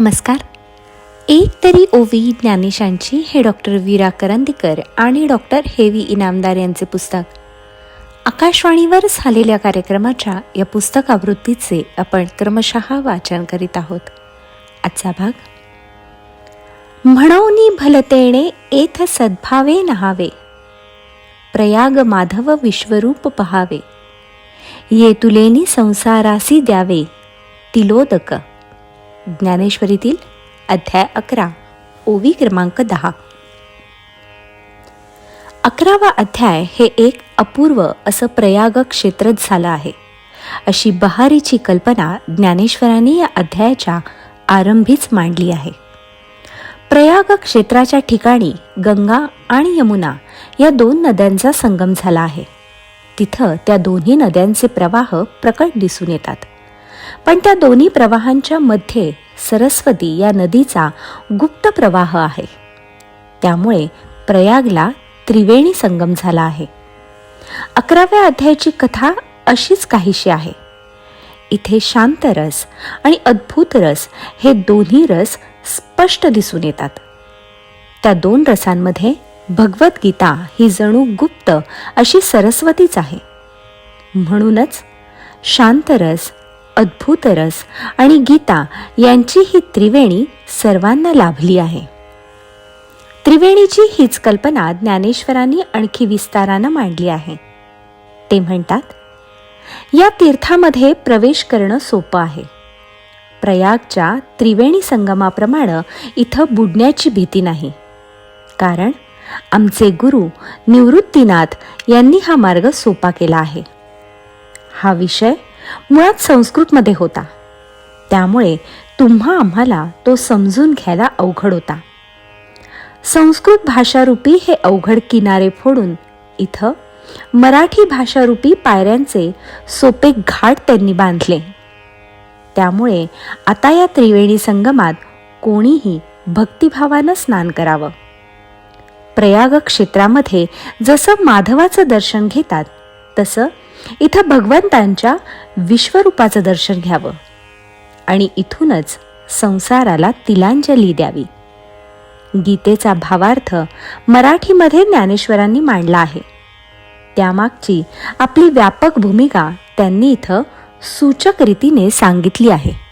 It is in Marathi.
नमस्कार. एक तरी ओवी ज्ञानेशांची हे डॉक्टर वीरा करंदीकर आणि डॉक्टर हेवी इनामदार यांचे पुस्तक. आकाशवाणीवर झालेल्या कार्यक्रमाच्या या पुस्तक आवृत्तीचे आपण क्रमशः वाचन करीत आहोत. आजचा भाग. म्हणूनी भलतेणे एथ सद्भावे नहावे. प्रयाग माधव विश्वरूप पहावे. ये तुलेनी संसारासी द्यावे. तिलोदक. ज्ञानेश्वरीतील अध्याय अकरा ओवी क्रमांक दहा. अकरावा अध्याय हे एक अपूर्व असं प्रयाग क्षेत्रच झालं आहे. अशी बहारीची कल्पना ज्ञानेश्वरांनी या अध्यायाच्या आरंभीच मांडली आहे. प्रयाग क्षेत्राच्या ठिकाणी गंगा आणि यमुना या दोन नद्यांचा संगम झाला आहे. तिथं त्या दोन्ही नद्यांचे प्रवाह प्रकट दिसून येतात. पण त्या दोन्ही प्रवाहांच्या मध्ये सरस्वती या नदीचा गुप्त प्रवाह आहे. त्यामुळे प्रयागला त्रिवेणी संगम झाला आहे. अकराव्या अध्यायाची कथा अशीच काहीशी आहे. इथे शांत रस आणि अद्भुत रस हे दोन्ही रस स्पष्ट दिसून येतात. त्या दोन रसांमध्ये भगवद्गीता ही जणू गुप्त अशी सरस्वतीच आहे. म्हणूनच शांतरस अद्भुत रस आणि गीता यांची ही त्रिवेणी सर्वांना लाभली आहे. त्रिवेणीची हीच कल्पना ज्ञानेश्वरांनी आणखी विस्तारानं मांडली आहे. ते म्हणतात या तीर्थामध्ये प्रवेश करणं सोपं आहे. प्रयागच्या त्रिवेणी संगमाप्रमाणे इथं बुडण्याची भीती नाही. कारण आमचे गुरु निवृत्तीनाथ यांनी हा मार्ग सोपा केला आहे. हा विषय मुळात संस्कृतमध्ये होता. त्यामुळे तुम्हा आम्हाला तो समजून घ्यायला अवघड होता. संस्कृत भाषारूपी हे अवघड किनारे फोडून इथं मराठी भाषारूपी पायऱ्यांचे सोपे घाट त्यांनी बांधले. त्यामुळे आता या त्रिवेणी संगमात कोणीही भक्तिभावानं स्नान करावं. प्रयाग क्षेत्रामध्ये जसं माधवाचं दर्शन घेतात तसं इथं भगवंतांच्या विश्वरूपाचं दर्शन घ्यावं. आणि इथूनच संसाराला तिलांजली द्यावी. गीतेचा भावार्थ मराठीमध्ये ज्ञानेश्वरांनी मांडला आहे. त्यामागची आपली व्यापक भूमिका त्यांनी इथं सूचक रीतीने सांगितली आहे.